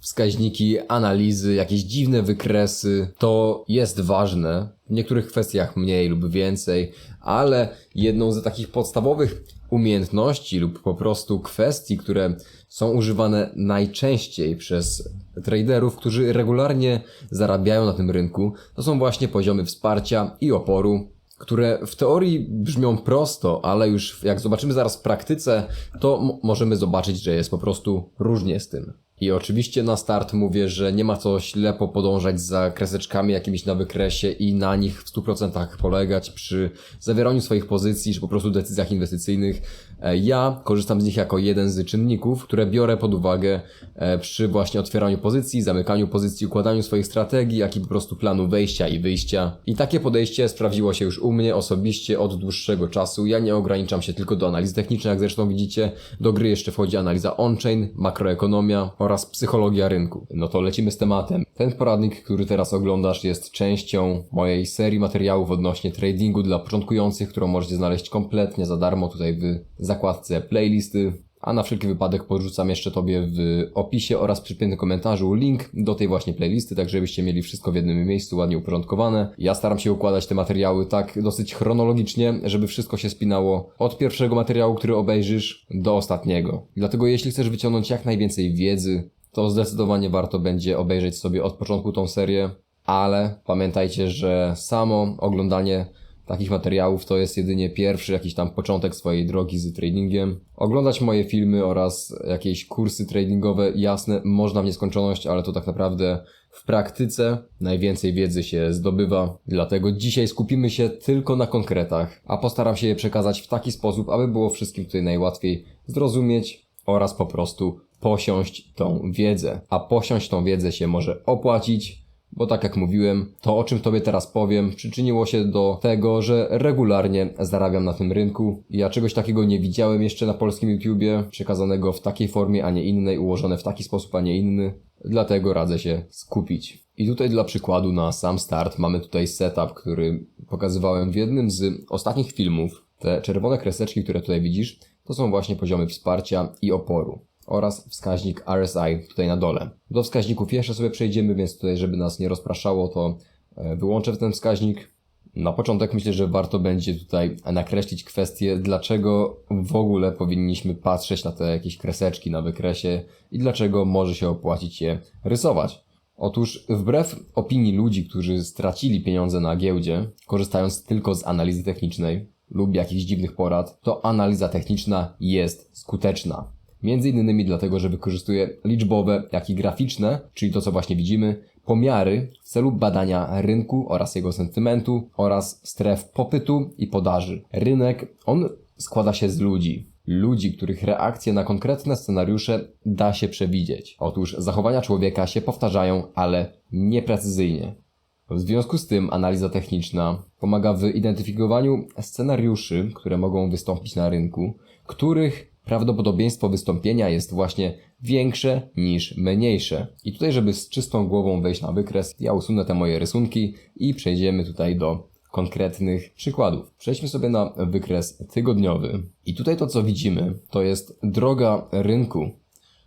wskaźniki, analizy, jakieś dziwne wykresy. To jest ważne, w niektórych kwestiach mniej lub więcej, ale jedną z takich podstawowych umiejętności lub po prostu kwestii, które są używane najczęściej przez traderów, którzy regularnie zarabiają na tym rynku, to są właśnie poziomy wsparcia i oporu, które w teorii brzmią prosto, ale już jak zobaczymy zaraz w praktyce, to możemy zobaczyć, że jest po prostu różnie z tym. I oczywiście na start mówię, że nie ma co ślepo podążać za kreseczkami jakimiś na wykresie i na nich w 100% polegać przy zawieraniu swoich pozycji, czy po prostu decyzjach inwestycyjnych. E, Ja korzystam z nich jako jeden z czynników, które biorę pod uwagę e, przy właśnie otwieraniu pozycji, zamykaniu pozycji, układaniu swoich strategii, jak i po prostu planu wejścia i wyjścia. I takie podejście sprawdziło się już u mnie osobiście od dłuższego czasu. Ja nie ograniczam się tylko do analizy technicznej, jak zresztą widzicie. Do gry jeszcze wchodzi analiza on-chain, makroekonomia oraz psychologia rynku. No to lecimy z tematem. Ten poradnik, który teraz oglądasz, jest częścią mojej serii materiałów odnośnie tradingu dla początkujących, którą możecie znaleźć kompletnie za darmo tutaj w zakładce playlisty. A na wszelki wypadek podrzucam jeszcze Tobie w opisie oraz przypiętym komentarzu link do tej właśnie playlisty, tak żebyście mieli wszystko w jednym miejscu ładnie uporządkowane. Ja staram się układać te materiały tak dosyć chronologicznie, żeby wszystko się spinało od pierwszego materiału, który obejrzysz, do ostatniego. Dlatego jeśli chcesz wyciągnąć jak najwięcej wiedzy, to zdecydowanie warto będzie obejrzeć sobie od początku tą serię, ale pamiętajcie, że samo oglądanie takich materiałów to jest jedynie pierwszy jakiś tam początek swojej drogi z tradingiem. Oglądać moje filmy oraz jakieś kursy tradingowe, jasne, można w nieskończoność, ale to tak naprawdę w praktyce najwięcej wiedzy się zdobywa. Dlatego dzisiaj skupimy się tylko na konkretach, a postaram się je przekazać w taki sposób, aby było wszystkim tutaj najłatwiej zrozumieć oraz po prostu posiąść tą wiedzę. A posiąść tą wiedzę się może opłacić, bo tak jak mówiłem, to o czym Tobie teraz powiem, przyczyniło się do tego, że regularnie zarabiam na tym rynku. Ja czegoś takiego nie widziałem jeszcze na polskim YouTubie, przekazanego w takiej formie, a nie innej, ułożone w taki sposób, a nie inny. Dlatego radzę się skupić. I tutaj dla przykładu na sam start mamy tutaj setup, który pokazywałem w jednym z ostatnich filmów. Te czerwone kreseczki, które tutaj widzisz, to są właśnie poziomy wsparcia i oporu oraz wskaźnik RSI tutaj na dole. Do wskaźników jeszcze sobie przejdziemy, więc tutaj, żeby nas nie rozpraszało, to e, wyłączę ten wskaźnik. Na początek myślę, że warto będzie tutaj nakreślić kwestię, dlaczego w ogóle powinniśmy patrzeć na te jakieś kreseczki na wykresie i dlaczego może się opłacić je rysować. Otóż wbrew opinii ludzi, którzy stracili pieniądze na giełdzie, korzystając tylko z analizy technicznej lub jakichś dziwnych porad, to analiza techniczna jest skuteczna. Między innymi dlatego, że wykorzystuje liczbowe, jak i graficzne, czyli to co właśnie widzimy, pomiary w celu badania rynku oraz jego sentymentu oraz stref popytu i podaży. Rynek, on składa się z ludzi. Ludzi, których reakcje na konkretne scenariusze da się przewidzieć. Otóż zachowania człowieka się powtarzają, ale nieprecyzyjnie. W związku z tym analiza techniczna pomaga w identyfikowaniu scenariuszy, które mogą wystąpić na rynku, których prawdopodobieństwo wystąpienia jest właśnie większe niż mniejsze. I tutaj, żeby z czystą głową wejść na wykres, ja usunę te moje rysunki i przejdziemy tutaj do konkretnych przykładów. Przejdźmy sobie na wykres tygodniowy. I tutaj to, co widzimy, to jest droga rynku,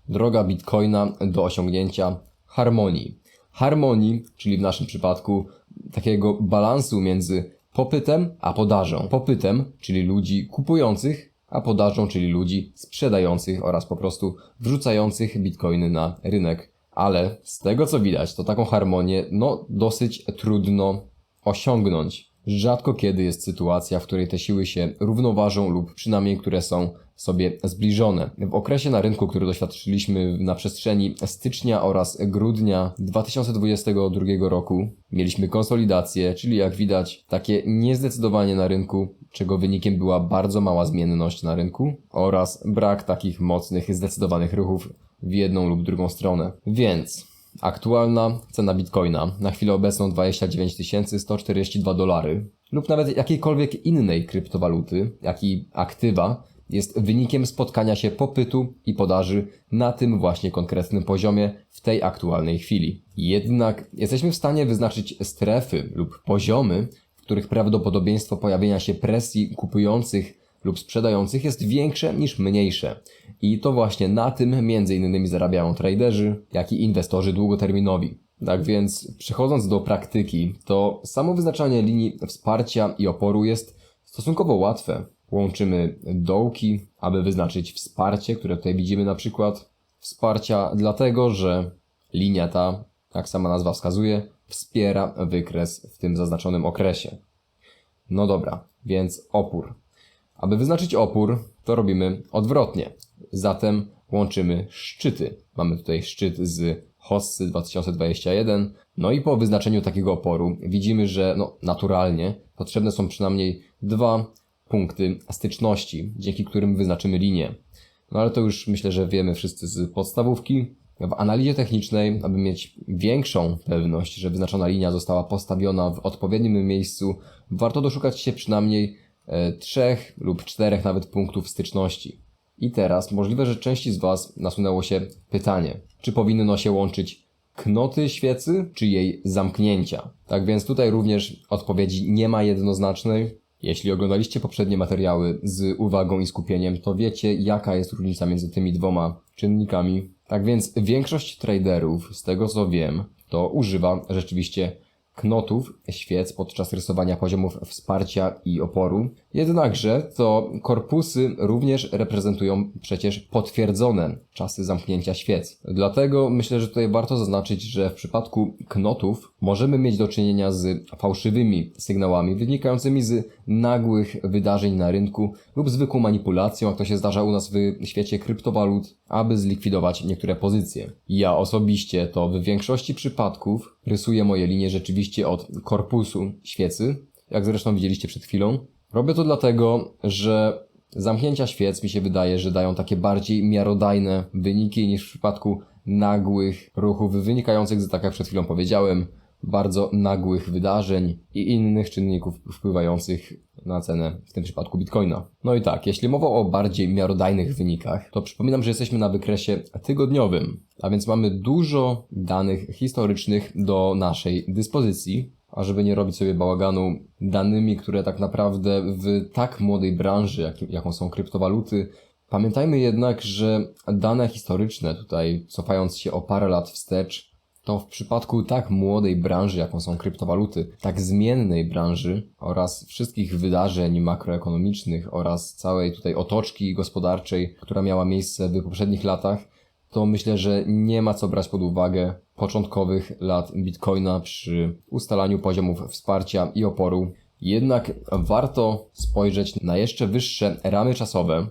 droga bitcoina do osiągnięcia harmonii. Harmonii, czyli w naszym przypadku takiego balansu między popytem a podażą. Popytem, czyli ludzi kupujących, a podażą, czyli ludzi sprzedających oraz po prostu wrzucających bitcoiny na rynek. Ale z tego co widać, to taką harmonię, no, dosyć trudno osiągnąć. Rzadko kiedy jest sytuacja, w której te siły się równoważą lub przynajmniej które są sobie zbliżone. W okresie na rynku, który doświadczyliśmy na przestrzeni stycznia oraz grudnia 2022 roku, mieliśmy konsolidację, czyli jak widać takie niezdecydowanie na rynku, czego wynikiem była bardzo mała zmienność na rynku oraz brak takich mocnych, zdecydowanych ruchów w jedną lub drugą stronę. Więc Aktualna cena bitcoina na chwilę obecną 29 142 dolary lub nawet jakiejkolwiek innej kryptowaluty, jak i aktywa jest wynikiem spotkania się popytu i podaży na tym właśnie konkretnym poziomie w tej aktualnej chwili. Jednak jesteśmy w stanie wyznaczyć strefy lub poziomy, których prawdopodobieństwo pojawienia się presji kupujących lub sprzedających jest większe niż mniejsze. I to właśnie na tym innymi zarabiają traderzy, jak i inwestorzy długoterminowi. Tak więc, przechodząc do praktyki, to samo wyznaczanie linii wsparcia i oporu jest stosunkowo łatwe. Łączymy dołki, aby wyznaczyć wsparcie, które tutaj widzimy na przykład. Wsparcia dlatego, że linia ta, jak sama nazwa wskazuje, wspiera wykres w tym zaznaczonym okresie. No dobra, więc opór. Aby wyznaczyć opór, to robimy odwrotnie. Zatem łączymy szczyty. Mamy tutaj szczyt z Hossy 2021. No i po wyznaczeniu takiego oporu widzimy, że no, naturalnie potrzebne są przynajmniej dwa punkty styczności, dzięki którym wyznaczymy linię. No ale to już myślę, że wiemy wszyscy z podstawówki. W analizie technicznej, aby mieć większą pewność, że wyznaczona linia została postawiona w odpowiednim miejscu, warto doszukać się przynajmniej e, trzech lub czterech nawet punktów styczności. I teraz możliwe, że części z Was nasunęło się pytanie, czy powinno się łączyć knoty świecy, czy jej zamknięcia. Tak więc tutaj również odpowiedzi nie ma jednoznacznej. Jeśli oglądaliście poprzednie materiały z uwagą i skupieniem, to wiecie, jaka jest różnica między tymi dwoma czynnikami. Tak więc większość traderów, z tego co wiem, to używa rzeczywiście knotów świec podczas rysowania poziomów wsparcia i oporu. Jednakże to korpusy również reprezentują przecież potwierdzone czasy zamknięcia świec. Dlatego myślę, że tutaj warto zaznaczyć, że w przypadku knotów możemy mieć do czynienia z fałszywymi sygnałami wynikającymi z nagłych wydarzeń na rynku lub zwykłą manipulacją, jak to się zdarza u nas w świecie kryptowalut, aby zlikwidować niektóre pozycje. Ja osobiście to w większości przypadków rysuję moje linie rzeczywiście od korpusu świecy, jak zresztą widzieliście przed chwilą. Robię to dlatego, że zamknięcia świec mi się wydaje, że dają takie bardziej miarodajne wyniki niż w przypadku nagłych ruchów wynikających z, tak jak przed chwilą powiedziałem, bardzo nagłych wydarzeń i innych czynników wpływających na cenę, w tym przypadku bitcoina. No i tak, jeśli mowa o bardziej miarodajnych wynikach, to przypominam, że jesteśmy na wykresie tygodniowym, a więc mamy dużo danych historycznych do naszej dyspozycji, a żeby nie robić sobie bałaganu danymi, które tak naprawdę w tak młodej branży, jak, jaką są kryptowaluty, pamiętajmy jednak, że dane historyczne, tutaj cofając się o parę lat wstecz, to w przypadku tak młodej branży, jaką są kryptowaluty, tak zmiennej branży oraz wszystkich wydarzeń makroekonomicznych oraz całej tutaj otoczki gospodarczej, która miała miejsce w poprzednich latach, to myślę, że nie ma co brać pod uwagę początkowych lat Bitcoina przy ustalaniu poziomów wsparcia i oporu. Jednak warto spojrzeć na jeszcze wyższe ramy czasowe,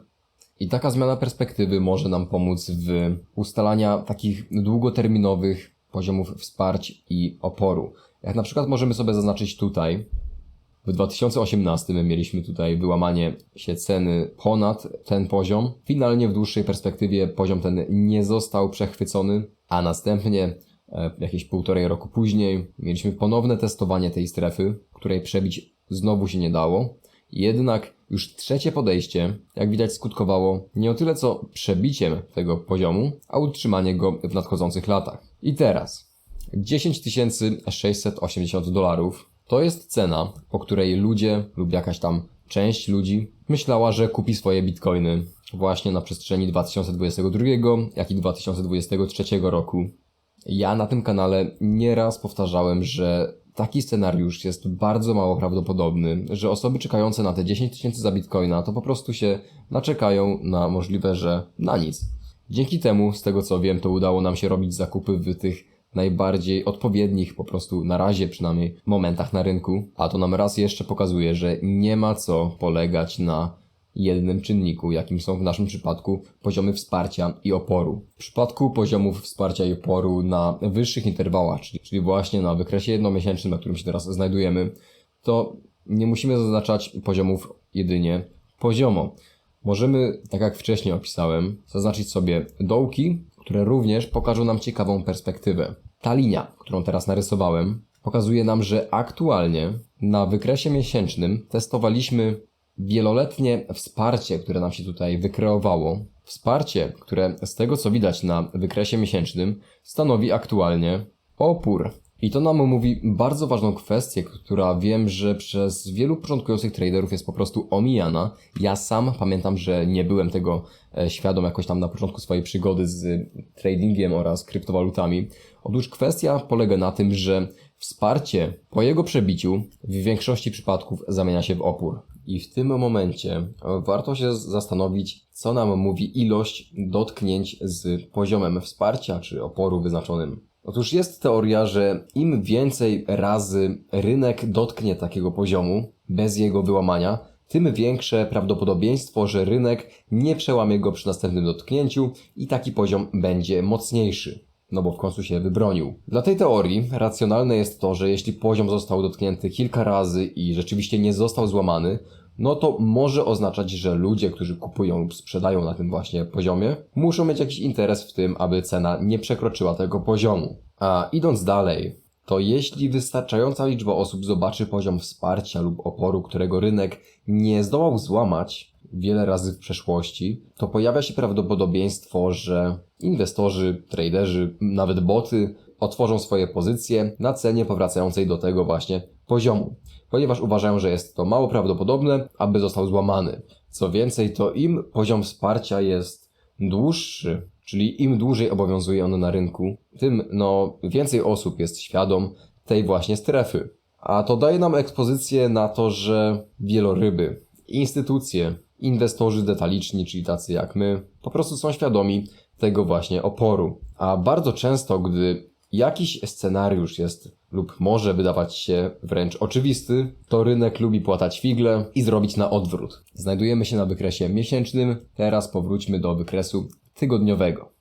i taka zmiana perspektywy może nam pomóc w ustalania takich długoterminowych poziomów wsparć i oporu. Jak na przykład możemy sobie zaznaczyć tutaj, w 2018 mieliśmy tutaj wyłamanie się ceny ponad ten poziom. Finalnie w dłuższej perspektywie poziom ten nie został przechwycony, a następnie e, jakieś półtorej roku później mieliśmy ponowne testowanie tej strefy, której przebić znowu się nie dało. Jednak już trzecie podejście, jak widać, skutkowało nie o tyle co przebiciem tego poziomu, a utrzymanie go w nadchodzących latach. I teraz 10 680 dolarów to jest cena, po której ludzie lub jakaś tam część ludzi myślała, że kupi swoje bitcoiny właśnie na przestrzeni 2022, jak i 2023 roku. Ja na tym kanale nieraz powtarzałem, że taki scenariusz jest bardzo mało prawdopodobny, że osoby czekające na te 10 tysięcy za bitcoina to po prostu się naczekają na możliwe, że na nic. Dzięki temu, z tego co wiem, to udało nam się robić zakupy w tych najbardziej odpowiednich, po prostu na razie przynajmniej, momentach na rynku. A to nam raz jeszcze pokazuje, że nie ma co polegać na jednym czynniku, jakim są w naszym przypadku poziomy wsparcia i oporu. W przypadku poziomów wsparcia i oporu na wyższych interwałach, czyli, czyli właśnie na wykresie jednomiesięcznym, na którym się teraz znajdujemy, to nie musimy zaznaczać poziomów jedynie poziomo. Możemy, tak jak wcześniej opisałem, zaznaczyć sobie dołki, które również pokażą nam ciekawą perspektywę. Ta linia, którą teraz narysowałem, pokazuje nam, że aktualnie na wykresie miesięcznym testowaliśmy wieloletnie wsparcie, które nam się tutaj wykreowało. Wsparcie, które z tego co widać na wykresie miesięcznym stanowi aktualnie opór. I to nam mówi bardzo ważną kwestię, która wiem, że przez wielu początkujących traderów jest po prostu omijana. Ja sam pamiętam, że nie byłem tego e, świadom jakoś tam na początku swojej przygody z tradingiem oraz kryptowalutami. Otóż kwestia polega na tym, że wsparcie po jego przebiciu w większości przypadków zamienia się w opór. I w tym momencie warto się zastanowić, co nam mówi ilość dotknięć z poziomem wsparcia czy oporu wyznaczonym. Otóż jest teoria, że im więcej razy rynek dotknie takiego poziomu bez jego wyłamania, tym większe prawdopodobieństwo, że rynek nie przełamie go przy następnym dotknięciu i taki poziom będzie mocniejszy. No bo w końcu się wybronił. Dla tej teorii racjonalne jest to, że jeśli poziom został dotknięty kilka razy i rzeczywiście nie został złamany, no to może oznaczać, że ludzie, którzy kupują lub sprzedają na tym właśnie poziomie, muszą mieć jakiś interes w tym, aby cena nie przekroczyła tego poziomu. A idąc dalej, to jeśli wystarczająca liczba osób zobaczy poziom wsparcia lub oporu, którego rynek nie zdołał złamać wiele razy w przeszłości, to pojawia się prawdopodobieństwo, że inwestorzy, traderzy, nawet boty otworzą swoje pozycje na cenie powracającej do tego właśnie poziomu ponieważ uważają, że jest to mało prawdopodobne, aby został złamany. Co więcej, to im poziom wsparcia jest dłuższy, czyli im dłużej obowiązuje on na rynku, tym no, więcej osób jest świadom tej właśnie strefy. A to daje nam ekspozycję na to, że wieloryby, instytucje, inwestorzy detaliczni, czyli tacy jak my, po prostu są świadomi tego właśnie oporu. A bardzo często, gdy jakiś scenariusz jest lub może wydawać się wręcz oczywisty, to rynek lubi płatać figle i zrobić na odwrót. Znajdujemy się na wykresie miesięcznym, teraz powróćmy do wykresu tygodniowego.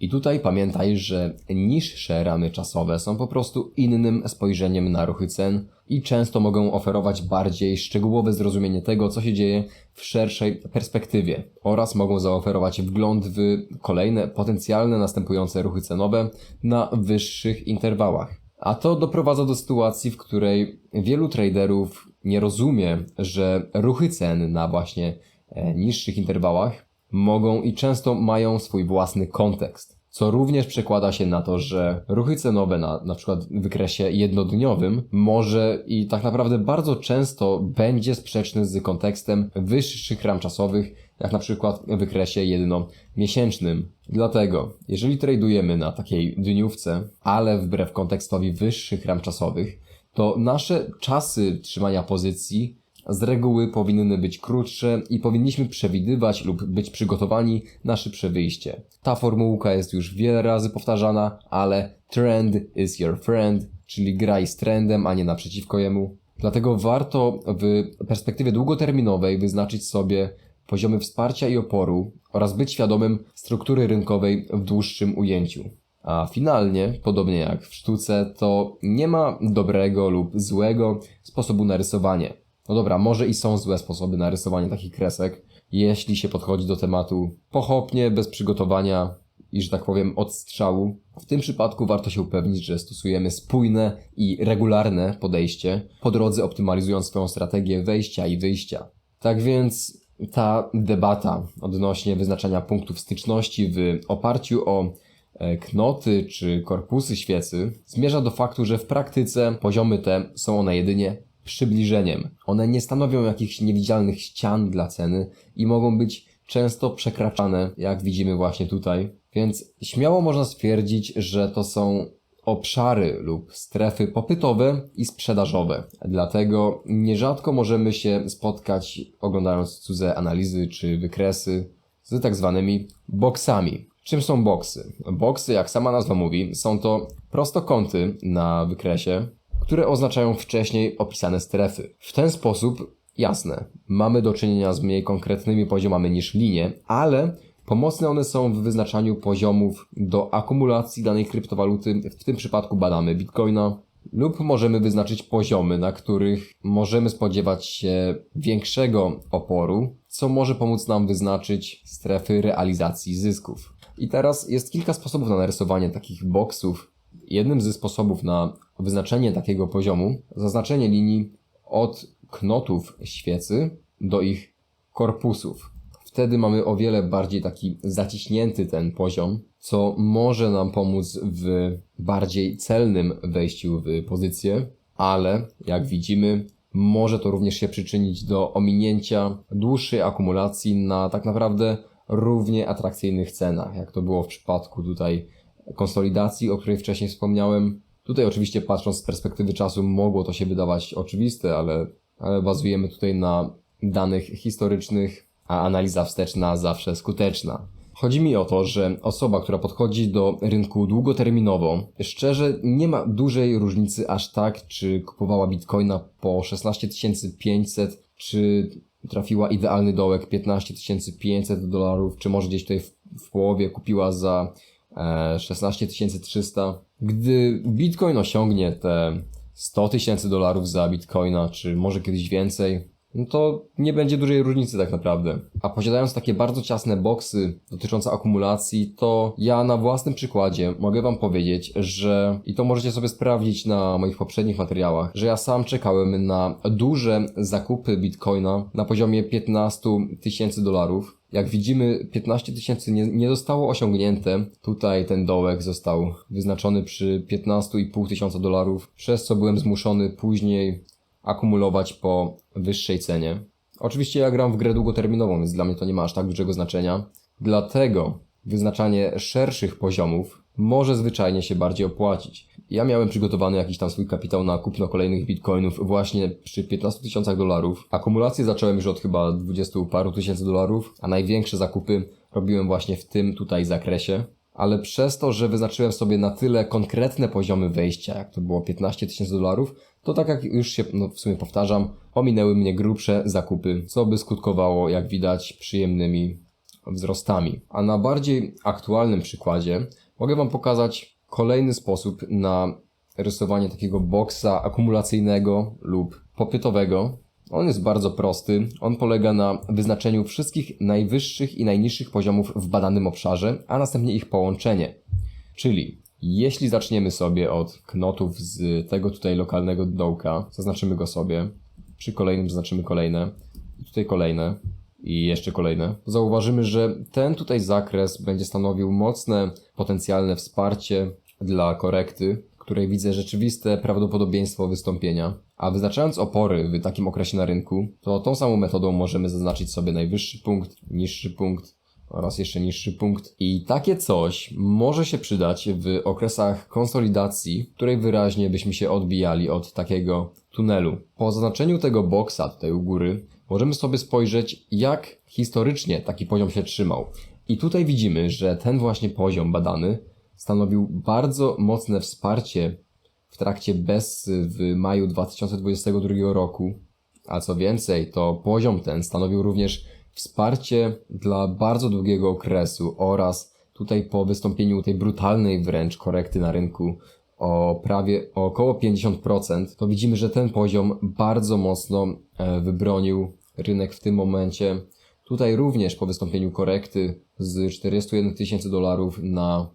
I tutaj pamiętaj, że niższe ramy czasowe są po prostu innym spojrzeniem na ruchy cen i często mogą oferować bardziej szczegółowe zrozumienie tego, co się dzieje w szerszej perspektywie oraz mogą zaoferować wgląd w kolejne potencjalne następujące ruchy cenowe na wyższych interwałach. A to doprowadza do sytuacji, w której wielu traderów nie rozumie, że ruchy cen na właśnie e, niższych interwałach mogą i często mają swój własny kontekst. Co również przekłada się na to, że ruchy cenowe na na przykład wykresie jednodniowym może i tak naprawdę bardzo często będzie sprzeczny z kontekstem wyższych ram czasowych, jak na przykład w wykresie jednomiesięcznym. Dlatego, jeżeli tradujemy na takiej dniówce, ale wbrew kontekstowi wyższych ram czasowych, to nasze czasy trzymania pozycji z reguły powinny być krótsze i powinniśmy przewidywać lub być przygotowani na szybsze wyjście. Ta formułka jest już wiele razy powtarzana, ale trend is your friend, czyli graj z trendem, a nie naprzeciwko jemu. Dlatego warto w perspektywie długoterminowej wyznaczyć sobie poziomy wsparcia i oporu oraz być świadomym struktury rynkowej w dłuższym ujęciu. A finalnie, podobnie jak w sztuce, to nie ma dobrego lub złego sposobu na rysowanie. No dobra, może i są złe sposoby na rysowanie takich kresek, jeśli się podchodzi do tematu pochopnie, bez przygotowania i, że tak powiem, od strzału. W tym przypadku warto się upewnić, że stosujemy spójne i regularne podejście, po drodze optymalizując swoją strategię wejścia i wyjścia. Tak więc ta debata odnośnie wyznaczania punktów styczności w oparciu o e, knoty czy korpusy świecy zmierza do faktu, że w praktyce poziomy te są one jedynie przybliżeniem. One nie stanowią jakichś niewidzialnych ścian dla ceny i mogą być często przekraczane, jak widzimy właśnie tutaj. Więc śmiało można stwierdzić, że to są obszary lub strefy popytowe i sprzedażowe. Dlatego nierzadko możemy się spotkać oglądając cudze analizy czy wykresy z tak zwanymi boksami. Czym są boksy? Boksy, jak sama nazwa mówi, są to prostokąty na wykresie, które oznaczają wcześniej opisane strefy. W ten sposób, jasne, mamy do czynienia z mniej konkretnymi poziomami niż linie, ale Pomocne one są w wyznaczaniu poziomów do akumulacji danej kryptowaluty. W tym przypadku badamy Bitcoina. Lub możemy wyznaczyć poziomy, na których możemy spodziewać się większego oporu, co może pomóc nam wyznaczyć strefy realizacji zysków. I teraz jest kilka sposobów na narysowanie takich boksów. Jednym ze sposobów na wyznaczenie takiego poziomu, zaznaczenie linii od knotów świecy do ich korpusów. Wtedy mamy o wiele bardziej taki zaciśnięty ten poziom co może nam pomóc w bardziej celnym wejściu w pozycję, ale jak widzimy, może to również się przyczynić do ominięcia dłuższej akumulacji na tak naprawdę równie atrakcyjnych cenach, jak to było w przypadku tutaj konsolidacji, o której wcześniej wspomniałem. Tutaj oczywiście patrząc z perspektywy czasu mogło to się wydawać oczywiste, ale, ale bazujemy tutaj na danych historycznych, a analiza wsteczna zawsze skuteczna. Chodzi mi o to, że osoba, która podchodzi do rynku długoterminowo, szczerze nie ma dużej różnicy aż tak, czy kupowała bitcoina po 16 500, czy trafiła idealny dołek 15 500 dolarów, czy może gdzieś tutaj w, w połowie kupiła za e, 16 300. Gdy bitcoin osiągnie te 100 tysięcy dolarów za bitcoina, czy może kiedyś więcej, no to nie będzie dużej różnicy tak naprawdę. A posiadając takie bardzo ciasne boksy dotyczące akumulacji, to ja na własnym przykładzie mogę Wam powiedzieć, że i to możecie sobie sprawdzić na moich poprzednich materiałach, że ja sam czekałem na duże zakupy bitcoina na poziomie 15 tysięcy dolarów. Jak widzimy, 15 tysięcy nie, nie zostało osiągnięte. Tutaj ten dołek został wyznaczony przy 15,5 tysiąca dolarów, przez co byłem zmuszony później akumulować po wyższej cenie. Oczywiście ja gram w grę długoterminową, więc dla mnie to nie ma aż tak dużego znaczenia. Dlatego wyznaczanie szerszych poziomów może zwyczajnie się bardziej opłacić. Ja miałem przygotowany jakiś tam swój kapitał na kupno kolejnych bitcoinów właśnie przy 15 tysiącach dolarów. Akumulację zacząłem już od chyba 20 paru tysięcy dolarów, a największe zakupy robiłem właśnie w tym tutaj zakresie ale przez to, że wyznaczyłem sobie na tyle konkretne poziomy wejścia, jak to było 15 tysięcy dolarów, to tak jak już się no, w sumie powtarzam, ominęły mnie grubsze zakupy, co by skutkowało, jak widać, przyjemnymi wzrostami. A na bardziej aktualnym przykładzie mogę Wam pokazać kolejny sposób na rysowanie takiego boksa akumulacyjnego lub popytowego, on jest bardzo prosty. On polega na wyznaczeniu wszystkich najwyższych i najniższych poziomów w badanym obszarze, a następnie ich połączenie. Czyli jeśli zaczniemy sobie od knotów z tego tutaj lokalnego dołka, zaznaczymy go sobie, przy kolejnym zaznaczymy kolejne, i tutaj kolejne. I jeszcze kolejne, zauważymy, że ten tutaj zakres będzie stanowił mocne potencjalne wsparcie dla korekty, której widzę rzeczywiste prawdopodobieństwo wystąpienia. A wyznaczając opory w takim okresie na rynku, to tą samą metodą możemy zaznaczyć sobie najwyższy punkt, niższy punkt oraz jeszcze niższy punkt. I takie coś może się przydać w okresach konsolidacji, której wyraźnie byśmy się odbijali od takiego tunelu. Po zaznaczeniu tego boksa tutaj u góry możemy sobie spojrzeć, jak historycznie taki poziom się trzymał. I tutaj widzimy, że ten właśnie poziom badany stanowił bardzo mocne wsparcie w trakcie BES w maju 2022 roku. A co więcej, to poziom ten stanowił również wsparcie dla bardzo długiego okresu oraz tutaj po wystąpieniu tej brutalnej wręcz korekty na rynku o prawie o około 50%, to widzimy, że ten poziom bardzo mocno e, wybronił rynek w tym momencie. Tutaj również po wystąpieniu korekty z 41 tysięcy dolarów na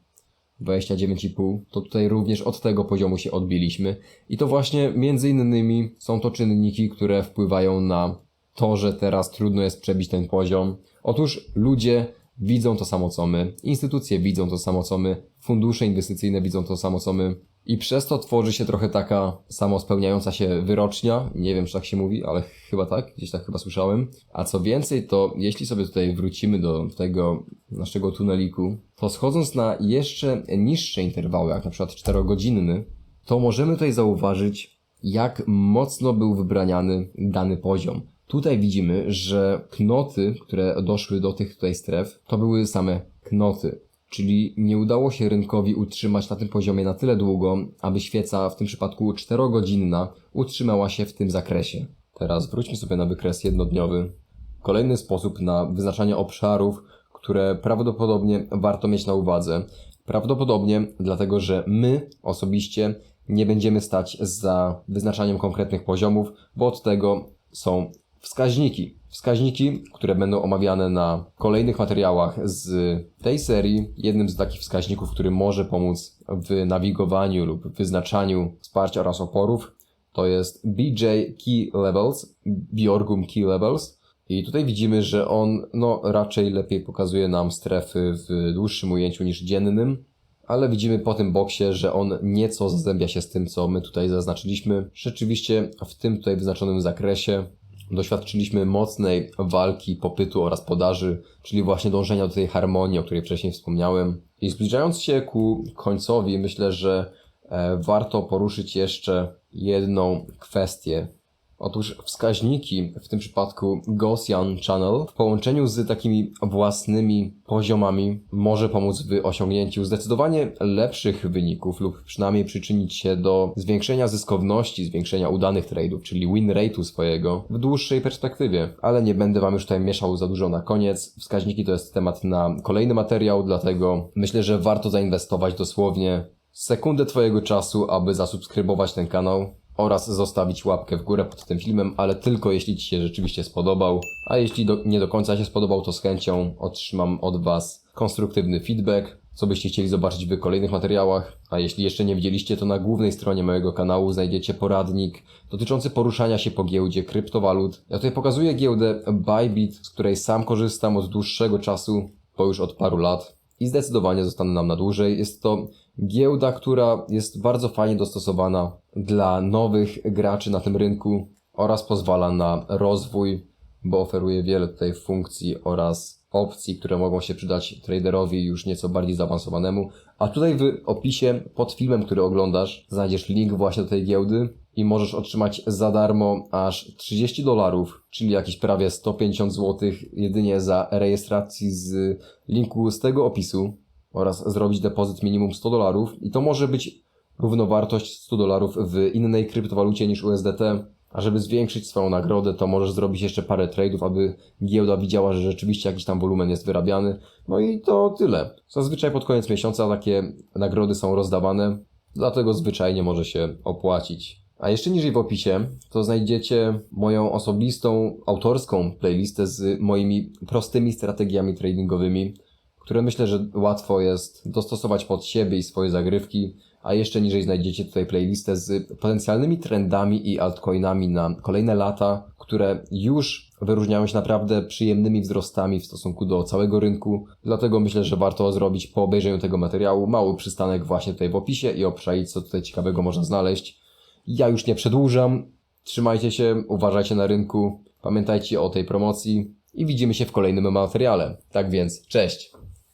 29,5, to tutaj również od tego poziomu się odbiliśmy. I to właśnie między innymi są to czynniki, które wpływają na to, że teraz trudno jest przebić ten poziom. Otóż ludzie widzą to samo co my, instytucje widzą to samo co my, fundusze inwestycyjne widzą to samo co my. I przez to tworzy się trochę taka samospełniająca się wyrocznia. Nie wiem, czy tak się mówi, ale chyba tak, gdzieś tak chyba słyszałem. A co więcej, to jeśli sobie tutaj wrócimy do tego naszego tuneliku, to schodząc na jeszcze niższe interwały, jak na przykład 4-godzinny, to możemy tutaj zauważyć, jak mocno był wybraniany dany poziom. Tutaj widzimy, że knoty, które doszły do tych tutaj stref, to były same knoty. Czyli nie udało się rynkowi utrzymać na tym poziomie na tyle długo, aby świeca, w tym przypadku 4-godzinna, utrzymała się w tym zakresie. Teraz wróćmy sobie na wykres jednodniowy. Kolejny sposób na wyznaczanie obszarów, które prawdopodobnie warto mieć na uwadze. Prawdopodobnie dlatego, że my osobiście nie będziemy stać za wyznaczaniem konkretnych poziomów, bo od tego są wskaźniki. Wskaźniki, które będą omawiane na kolejnych materiałach z tej serii. Jednym z takich wskaźników, który może pomóc w nawigowaniu lub wyznaczaniu wsparcia oraz oporów, to jest BJ Key Levels, Bjorgum Key Levels. I tutaj widzimy, że on no, raczej lepiej pokazuje nam strefy w dłuższym ujęciu niż dziennym, ale widzimy po tym boksie, że on nieco zazębia się z tym, co my tutaj zaznaczyliśmy. Rzeczywiście w tym tutaj wyznaczonym zakresie doświadczyliśmy mocnej walki popytu oraz podaży, czyli właśnie dążenia do tej harmonii, o której wcześniej wspomniałem. I zbliżając się ku końcowi, myślę, że e, warto poruszyć jeszcze jedną kwestię. Otóż wskaźniki, w tym przypadku Gaussian Channel, w połączeniu z takimi własnymi poziomami może pomóc w osiągnięciu zdecydowanie lepszych wyników lub przynajmniej przyczynić się do zwiększenia zyskowności, zwiększenia udanych trade'ów, czyli win rate'u swojego w dłuższej perspektywie. Ale nie będę Wam już tutaj mieszał za dużo na koniec. Wskaźniki to jest temat na kolejny materiał, dlatego myślę, że warto zainwestować dosłownie sekundę Twojego czasu, aby zasubskrybować ten kanał oraz zostawić łapkę w górę pod tym filmem, ale tylko jeśli Ci się rzeczywiście spodobał. A jeśli do, nie do końca się spodobał, to z chęcią otrzymam od Was konstruktywny feedback, co byście chcieli zobaczyć w kolejnych materiałach. A jeśli jeszcze nie widzieliście, to na głównej stronie mojego kanału znajdziecie poradnik dotyczący poruszania się po giełdzie kryptowalut. Ja tutaj pokazuję giełdę Bybit, z której sam korzystam od dłuższego czasu, bo już od paru lat. I zdecydowanie zostanę nam na dłużej. Jest to giełda, która jest bardzo fajnie dostosowana dla nowych graczy na tym rynku oraz pozwala na rozwój, bo oferuje wiele tutaj funkcji oraz opcji, które mogą się przydać traderowi już nieco bardziej zaawansowanemu. A tutaj w opisie pod filmem, który oglądasz, znajdziesz link właśnie do tej giełdy i możesz otrzymać za darmo aż 30 dolarów, czyli jakieś prawie 150 zł jedynie za rejestracji z linku z tego opisu oraz zrobić depozyt minimum 100 dolarów i to może być równowartość 100 dolarów w innej kryptowalucie niż USDT. A żeby zwiększyć swoją nagrodę, to możesz zrobić jeszcze parę tradeów, aby giełda widziała, że rzeczywiście jakiś tam wolumen jest wyrabiany. No i to tyle. Zazwyczaj pod koniec miesiąca takie nagrody są rozdawane, dlatego zwyczajnie może się opłacić. A jeszcze niżej w opisie to znajdziecie moją osobistą, autorską playlistę z moimi prostymi strategiami tradingowymi, które myślę, że łatwo jest dostosować pod siebie i swoje zagrywki, a jeszcze niżej znajdziecie tutaj playlistę z potencjalnymi trendami i altcoinami na kolejne lata, które już wyróżniają się naprawdę przyjemnymi wzrostami w stosunku do całego rynku. Dlatego myślę, że warto zrobić po obejrzeniu tego materiału mały przystanek właśnie tutaj w opisie i obszaić, co tutaj ciekawego można znaleźć. Ja już nie przedłużam. Trzymajcie się, uważajcie na rynku, pamiętajcie o tej promocji i widzimy się w kolejnym materiale. Tak więc, cześć!